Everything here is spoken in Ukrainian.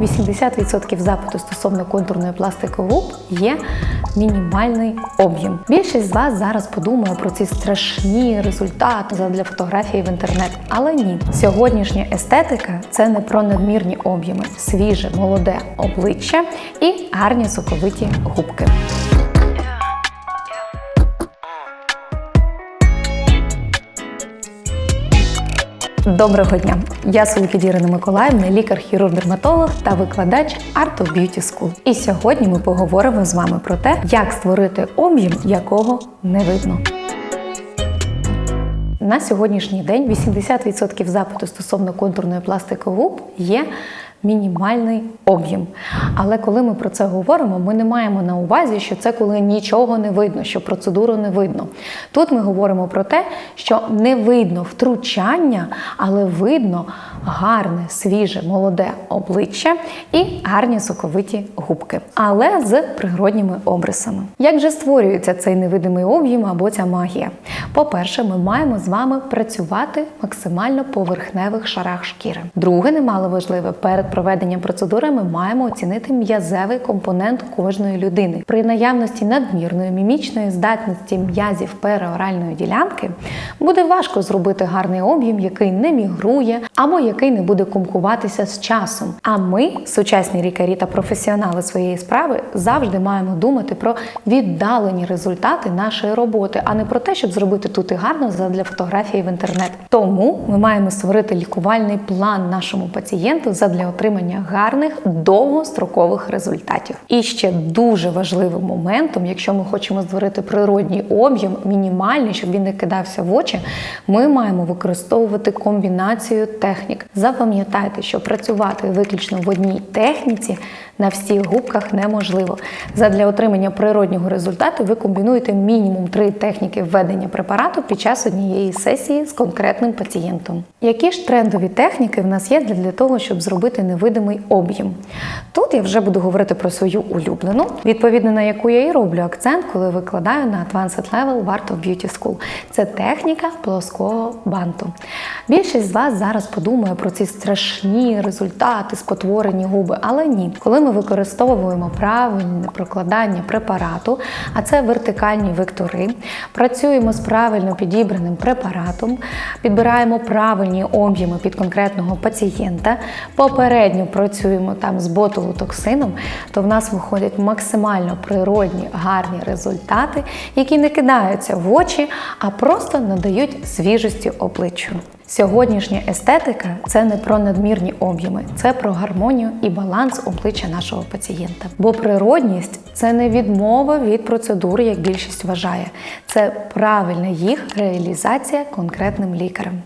80% запиту стосовно контурної пластики губ є мінімальний об'єм. Більшість з вас зараз подумає про ці страшні результати для фотографії в інтернет. Але ні, сьогоднішня естетика це не про надмірні об'єми, свіже, молоде обличчя і гарні соковиті губки. Доброго дня! Я Солокід Дірина Миколаївна, лікар-хірург-дерматолог та викладач Art of Beauty School. І сьогодні ми поговоримо з вами про те, як створити об'єм, якого не видно. На сьогоднішній день 80% запиту стосовно контурної пластики губ є мінімальний об'єм. Але коли ми про це говоримо, ми не маємо на увазі, що це коли нічого не видно, що процедуру не видно. Тут ми говоримо про те, що не видно втручання, але видно гарне, свіже, молоде обличчя і гарні соковиті губки, але з природніми обрисами. Як же створюється цей невидимий об'єм або ця магія? По-перше, ми маємо з вами працювати максимально поверхневих шарах шкіри. Друге, немало важливе, перед проведенням процедури ми маємо оцінити м'язевий компонент кожної людини. При наявності надмірної мімічної здатності м'язів переоральної ділянки буде важко зробити гарний об'єм, який не мігрує або який не буде кумкуватися з часом. А ми, сучасні лікарі та професіонали своєї справи, завжди маємо думати про віддалені результати нашої роботи, а не про те, щоб зробити тут і гарно для фотографії в інтернет. Тому ми маємо створити лікувальний план нашому пацієнту задля отримання гарних довгострокових результатів. І ще дуже важливим моментом, якщо ми хочемо створити природній об'єм, мінімальний, щоб він не кидався в очі, ми маємо використовувати комбінацію технік. Запам'ятайте, що працювати виключно в одній техніці на всіх губках неможливо. Задля отримання природнього результату ви комбінуєте мінімум три техніки введення препарату під час однієї сесії з конкретним пацієнтом. Які ж трендові техніки в нас є для того, щоб зробити невидимий об'єм? Тут я вже буду говорити про свою улюблену, відповідно на яку я і роблю акцент, коли викладаю на Advanced Level Art of Beauty School. Це техніка плоского банту. Більшість з вас зараз подумає про ці страшні результати, спотворені губи, але ні. Коли ми використовуємо правильне прокладання препарату, а це вертикальні вектори, працюємо з правильно підібраним препаратом, підбираємо правильні об'єми під конкретного пацієнта, попередньо працюємо там з ботулотоксином, то в нас виходять максимально природні, гарні результати, які не кидаються в очі, а просто надають свіжості обличчю. Сьогоднішня естетика це не про надмірні об'єми, це про гармонію і баланс обличчя нашого пацієнта. Бо природність це не відмова від процедур, як більшість вважає, це правильна їх реалізація конкретним лікарем.